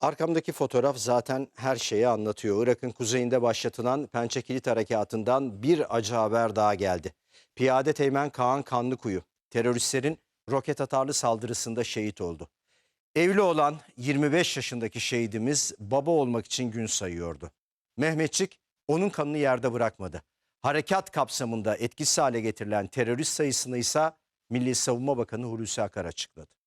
Arkamdaki fotoğraf zaten her şeyi anlatıyor. Irak'ın kuzeyinde başlatılan Pençe Kilit Harekatı'ndan bir acı haber daha geldi. Piyade Teğmen Kaan Kanlıkuyu teröristlerin roket atarlı saldırısında şehit oldu. Evli olan 25 yaşındaki şehidimiz baba olmak için gün sayıyordu. Mehmetçik onun kanını yerde bırakmadı. Harekat kapsamında etkisiz hale getirilen terörist sayısını ise Milli Savunma Bakanı Hulusi Akar açıkladı.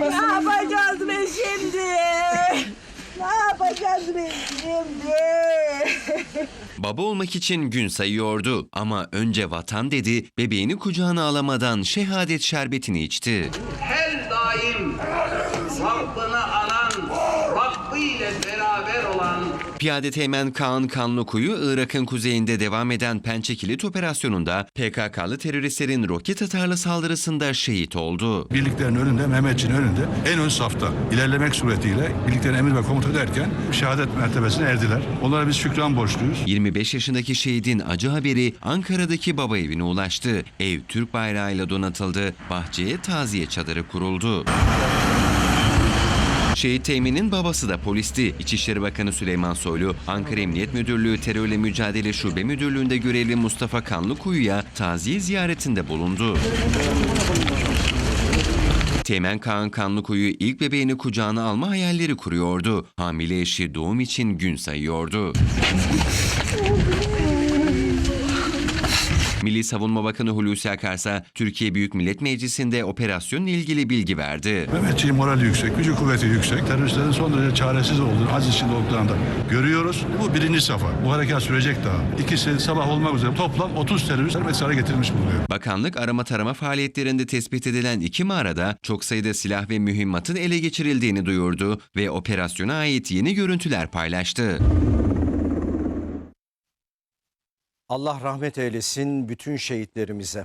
Ne yapacağız be şimdi? Ne yapacağız be şimdi? Baba olmak için gün sayıyordu ama önce vatan dedi, bebeğini kucağına alamadan şehadet şerbetini içti. her daim Rabbi ile beraber olan Piyade Teğmen Kaan Kanlıkuyu, Irak'ın kuzeyinde devam eden Pençe Kilit operasyonunda PKK'lı teröristlerin roket atarlı saldırısında şehit oldu. Birliklerin önünde, Mehmetçiğin önünde en ön safta ilerlemek suretiyle birliklerin emir ve komuta ederken şehadet mertebesine erdiler. Onlara biz şükran borçluyuz. 25 yaşındaki şehidin acı haberi Ankara'daki baba evine ulaştı. Ev Türk bayrağıyla donatıldı, bahçeye taziye çadırı kuruldu. Şehit Teğmen'in babası da polisti. İçişleri Bakanı Süleyman Soylu, Ankara Emniyet Müdürlüğü Terörle Mücadele Şube Müdürlüğü'nde görevli Mustafa Kanlıkuyu'ya taziye ziyaretinde bulundu. Teğmen Kaan Kanlıkuyu ilk bebeğini kucağına alma hayalleri kuruyordu. Hamile eşi doğum için gün sayıyordu. Milli Savunma Bakanı Hulusi Akarsa, Türkiye Büyük Millet Meclisi'nde operasyonla ilgili bilgi verdi. Mehmetçiğin morali yüksek, gücü kuvveti yüksek. Teröristlerin son derece çaresiz olduğunu, aziz içinde olduklarını da görüyoruz. Bu birinci safa. Bu harekat sürecek daha. İkisi sabah olmak üzere toplam 30 terörist serbest hale getirilmiş bulunuyor. Bakanlık arama tarama faaliyetlerinde tespit edilen iki mağarada çok sayıda silah ve mühimmatın ele geçirildiğini duyurdu ve operasyona ait yeni görüntüler paylaştı. Allah rahmet eylesin bütün şehitlerimize.